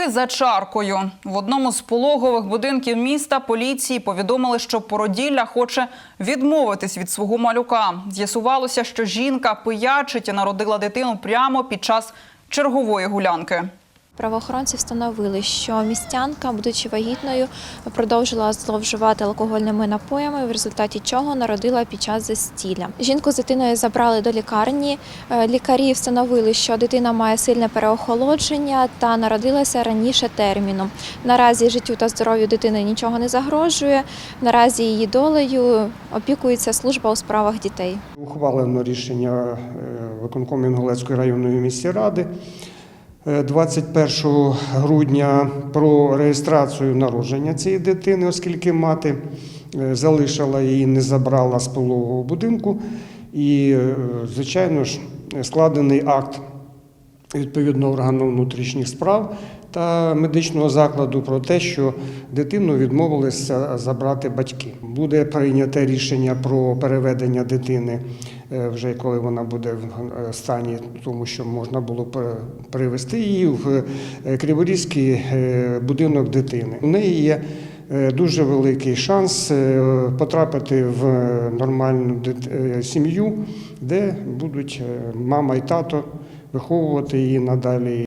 Пологи за чаркою. В одному з пологових будинків міста поліції повідомили, що породілля хоче відмовитись від свого малюка. З'ясувалося, що жінка пиячить і народила дитину прямо під час чергової гулянки. Правоохоронці встановили, що містянка, будучи вагітною, продовжила зловживати алкогольними напоями, в результаті чого народила під час застілля. Жінку з дитиною забрали до лікарні. Е, Лікарі встановили, що дитина має сильне переохолодження та народилася раніше терміну. Наразі життю та здоров'ю дитини нічого не загрожує. Наразі її долею опікується служба у справах дітей. Ухвалено рішення е, виконкому Інгулецької районної міської ради 21 грудня про реєстрацію народження цієї дитини, оскільки мати е, залишила її, не забрала з пологового будинку. І, е, звичайно ж, складений акт відповідно органу внутрішніх справ та медичного закладу про те, що дитину відмовилися забрати батьки. Буде прийняте рішення про переведення дитини е, вже коли вона буде в е, стані, тому що можна було привезти її в е, Криворізький е, будинок дитини. У неї є е, дуже великий шанс е, потрапити в нормальну е, сім'ю, де будуть е, мама і тато виховувати її надалі.